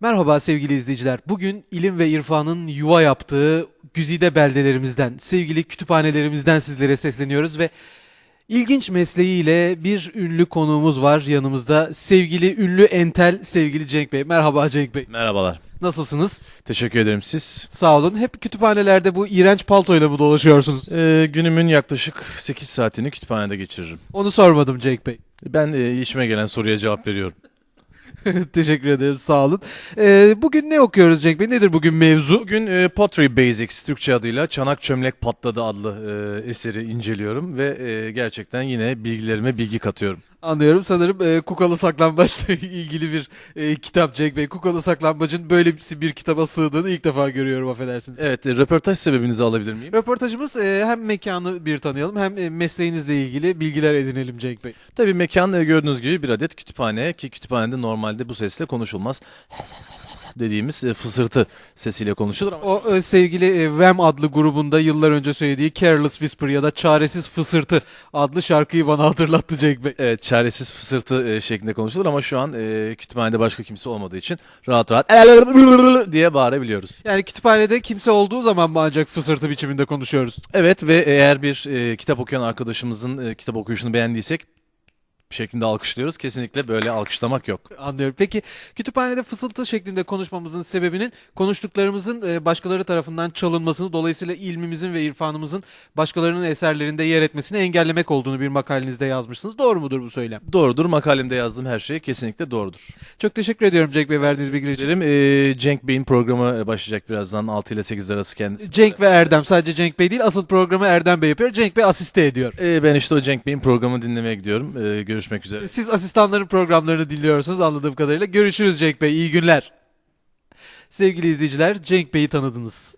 Merhaba sevgili izleyiciler. Bugün ilim ve irfanın yuva yaptığı güzide beldelerimizden, sevgili kütüphanelerimizden sizlere sesleniyoruz ve ilginç mesleğiyle bir ünlü konuğumuz var yanımızda. Sevgili ünlü entel, sevgili Cenk Bey. Merhaba Cenk Bey. Merhabalar. Nasılsınız? Teşekkür ederim siz. Sağ olun. Hep kütüphanelerde bu iğrenç paltoyla mı dolaşıyorsunuz? Ee, günümün yaklaşık 8 saatini kütüphanede geçiririm. Onu sormadım Cenk Bey. Ben e, işime gelen soruya cevap veriyorum. Teşekkür ederim. Sağ olun. Ee, bugün ne okuyoruz Cenk Bey? Nedir bugün mevzu? Bugün e, Pottery Basics Türkçe adıyla Çanak Çömlek Patladı adlı e, eseri inceliyorum ve e, gerçekten yine bilgilerime bilgi katıyorum. Anlıyorum. Sanırım e, Kukalı Saklambaç'la ilgili bir e, kitap Cenk Bey. Kukalı Saklambacın böyle bir kitaba sığdığını ilk defa görüyorum affedersiniz. Evet, e, röportaj sebebinizi alabilir miyim? Röportajımız e, hem mekanı bir tanıyalım hem e, mesleğinizle ilgili bilgiler edinelim Cenk Bey. Tabii mekan e, gördüğünüz gibi bir adet kütüphane ki kütüphanede normalde bu sesle konuşulmaz. dediğimiz e, fısırtı sesiyle konuşulur ama O e, sevgili e, Wham adlı grubunda yıllar önce söylediği Careless Whisper ya da Çaresiz Fısırtı adlı şarkıyı bana hatırlattı Cenk Bey. Evet çaresiz fısırtı e, şeklinde konuşulur ama şu an e, kütüphanede başka kimse olmadığı için rahat rahat diye bağırabiliyoruz. Yani kütüphanede kimse olduğu zaman mı ancak fısırtı biçiminde konuşuyoruz? Evet ve eğer bir e, kitap okuyan arkadaşımızın e, kitap okuyuşunu beğendiysek şeklinde alkışlıyoruz. Kesinlikle böyle alkışlamak yok. Anlıyorum. Peki kütüphanede fısıltı şeklinde konuşmamızın sebebinin konuştuklarımızın e, başkaları tarafından çalınmasını dolayısıyla ilmimizin ve irfanımızın başkalarının eserlerinde yer etmesini engellemek olduğunu bir makalenizde yazmışsınız. Doğru mudur bu söylem? Doğrudur. Makalemde yazdığım her şey kesinlikle doğrudur. Çok teşekkür ediyorum Cenk Bey verdiğiniz bilgiler için. E, Cenk Bey'in programı e, başlayacak birazdan 6 ile 8 arası kendisi. Cenk ve Erdem sadece Cenk Bey değil asıl programı Erdem Bey yapıyor. Cenk Bey asiste ediyor. E, ben işte o Cenk Bey'in programını dinlemeye gidiyorum. E, görüşmek üzere. Siz asistanların programlarını dinliyorsunuz anladığım kadarıyla. Görüşürüz Cenk Bey. İyi günler. Sevgili izleyiciler Cenk Bey'i tanıdınız.